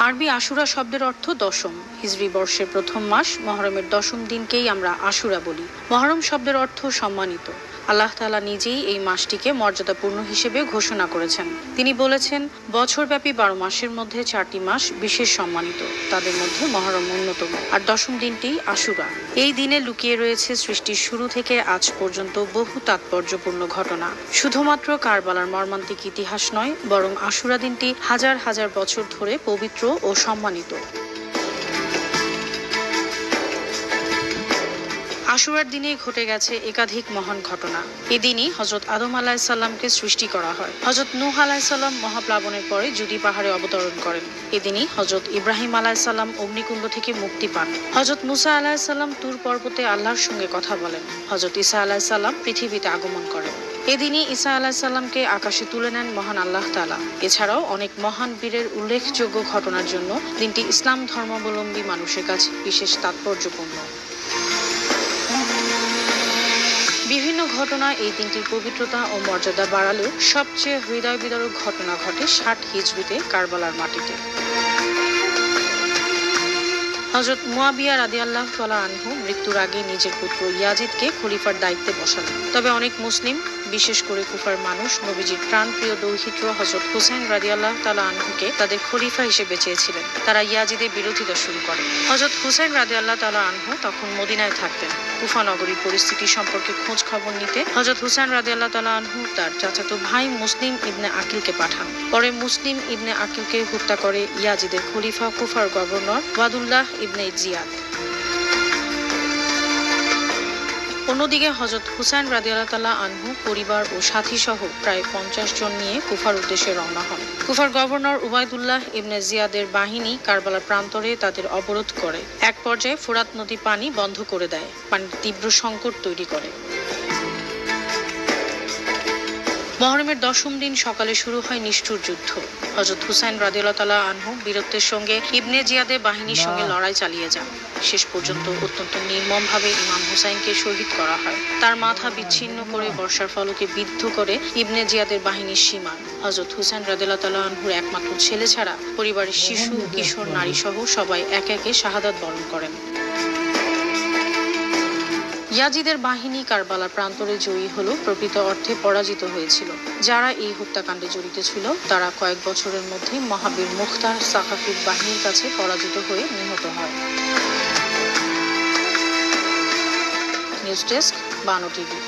আরবি আশুরা শব্দের অর্থ দশম। হিজরি বর্ষের প্রথম মাস, মহরমের দশম দিনকেই আমরা আশুরা বলি। মহরম শব্দের অর্থ সম্মানিত। আল্লাহ তালা নিজেই এই মাসটিকে মর্যাদাপূর্ণ হিসেবে ঘোষণা করেছেন। তিনি বলেছেন, বছরব্যাপী বারো মাসের মধ্যে চারটি মাস বিশেষ সম্মানিত। তাদের মধ্যে মহরম অন্যতম। আর দশম দিনটি আশুরা। এই দিনে লুকিয়ে রয়েছে সৃষ্টির শুরু থেকে আজ পর্যন্ত বহু তাৎপর্যপূর্ণ ঘটনা। শুধুমাত্র কারবালার মর্মান্তিক ইতিহাস নয়, বরং আশুরা দিনটি হাজার হাজার বছর ধরে পবিত্র ও সম্মানিত। আশুরার দিনে ঘটে গেছে একাধিক মহান ঘটনা। এদিনই হজরত আদম আলাহিসাল্লামকে সৃষ্টি করা হয়। হজরত নূহ আলাহিসাল্লাম মহাপ্লাবনের পরে জুদি পাহাড়ে অবতরণ করেন। এদিনই হজরত ইব্রাহিম আলাহিসাল্লাম অগ্নিকুণ্ড থেকে মুক্তি পান। হজরত মুসা আলাহিসাল্লাম তুর পর্বতে আল্লাহর সঙ্গে কথা বলেন। হজরত ইসা আলাহিসাল্লাম পৃথিবীতে আগমন করেন। এদিনই ঈসা আলাহিসাল্লামকে আকাশে তুলে নেন মহান আল্লাহ তালা এছাড়াও অনেক মহান বীরের উল্লেখযোগ্য ঘটনার জন্য দিনটি ইসলাম ধর্মাবলম্বী মানুষের কাছে বিশেষ তাৎপর্যপূর্ণ। বিভিন্ন ঘটনা এই দিনটির পবিত্রতা ও মর্যাদা বাড়ালেও সবচেয়ে হৃদয় বিদারক ঘটনা ঘটে ষাট হিজড়িতে কারবালার মাটিতে। হজরত মুয়াবিয়া রাদি আল্লাহ তালা আনহু মৃত্যুর আগে নিজের পুত্র ইয়াজিদকে খলিফার দায়িত্বে বসালেন। তবে অনেক মুসলিম বিশেষ করে কুফার মানুষ, নবীজির প্রাণপ্রিয় দৌহিত্র হজরত হুসেন রাদি আল্লাহ তালা আনহুকে তাদের খলিফা হিসেবে চেয়েছিলেন। তারা ইয়াজিদের বিরোধিতা শুরু করে। হজরত হুসেন রাদি আল্লাহ তালা আনহু তখন মদিনায় থাকতেন। কুফা নগরীর পরিস্থিতি সম্পর্কে খোঁজ খবর নিতে হজরত হুসেন রাদি আল্লাহ তালা আনহু তার চাচাতো ভাই মুসলিম ইবনে আকিলকে পাঠান। পরে মুসলিম ইবনে আকিলকে হত্যা করে ইয়াজিদের খলিফা কুফার গভর্নর ওয়াদুল্লাহ ইবনে জিয়াদ। অন্যদিকে হজরত হুসাইন রাদিয়াল্লাহ আনহু, পরিবার ও সাথী সহ প্রায় পঞ্চাশ জন নিয়ে কুফার উদ্দেশ্যে রওনা হন। কুফার গভর্নর উবায়দুল্লাহ ইবনে জিয়াদের বাহিনী কারবালার প্রান্তরে তাদের অবরোধ করে। এক পর্যায়ে ফুরাত নদী পানি বন্ধ করে দেয়। পানির তীব্র সংকট তৈরি করে। মহরমের দশম দিন সকালে শুরু হয় নিষ্ঠুর যুদ্ধ। হজরত হুসাইন রাদিউল্লাহ আনহু বীরত্বের সঙ্গে ইবনে জিয়াদের বাহিনীর সঙ্গে লড়াই চালিয়ে যান। শেষ পর্যন্ত অত্যন্ত নির্মমভাবে ইমাম হুসাইনকে শহীদ করা হয়। তার মাথা বিচ্ছিন্ন করে বর্ষার ফলকে বিদ্ধ করে ইবনে জিয়াদের বাহিনীর সীমা। হজরত হুসাইন রাদিল্লাহ তাল্লাহ আনহুর একমাত্র ছেলে ছাড়া পরিবারের শিশু কিশোর নারী সহ সবাই একে একে শাহাদাত বরণ করেন। ইয়াজিদের বাহিনী কারবালা প্রান্তরে জয়ী হলেও প্রকৃত অর্থে পরাজিত হয়েছিল। যারা এই হত্যাকাণ্ডে জড়িত ছিল, তারা কয়েক বছরের মধ্যে মহাবীর মুখতার সাকাফির বাহিনীর কাছে পরাজিত হয়ে নিহত হয়। নিউজ ডেস্ক, বানো টিভি।